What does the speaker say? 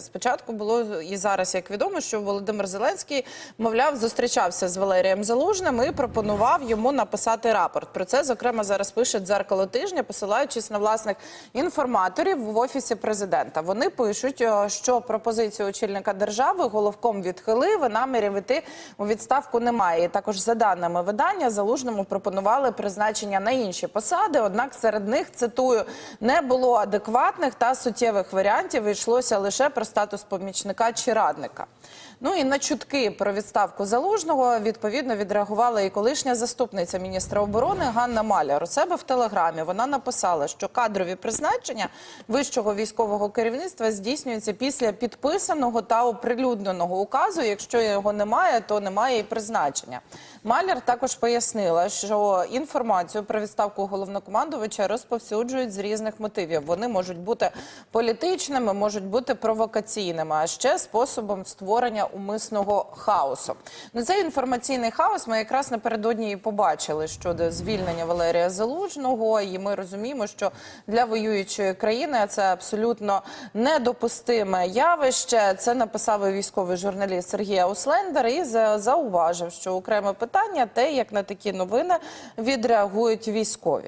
Спочатку було і зараз, як відомо, що Володимир Зеленський, мовляв, зустрічався з Валерієм Залужним і пропонував йому написати рапорт. Про це, зокрема, зараз пише дзеркало тижня, посилаючись на власних інформаторів в офісі президента. Вони пишуть, е, що пропозицію очільника держави головком відхилив, і намірів іти у відставку немає. І також за даними видання залужному пропонували призначення на інші посади. Однак серед них цитую не було адекватних та суттєвих варіантів. і Йшлося лише про статус помічника чи радника. Ну і на чутки про відставку залужного відповідно відреагувала і колишня заступниця міністра оборони Ганна Маляр. У себе в телеграмі вона написала, що кадрові призначення вищого військового керівництва здійснюються після підписаного та оприлюдненого указу. Якщо його немає, то немає і призначення. Маляр також пояснила, що інформацію про відставку головнокомандувача розповсюджують з різних мотивів. Вони можуть бути політичними, можуть бути провокаційними, а ще способом створення умисного хаосу. Ну цей інформаційний хаос ми якраз напередодні і побачили щодо звільнення Валерія Залужного. І ми розуміємо, що для воюючої країни це абсолютно недопустиме явище. Це написав і військовий журналіст Сергій Ауслендер і за- зауважив, що окреме питання те, як на такі новини відреагують військові.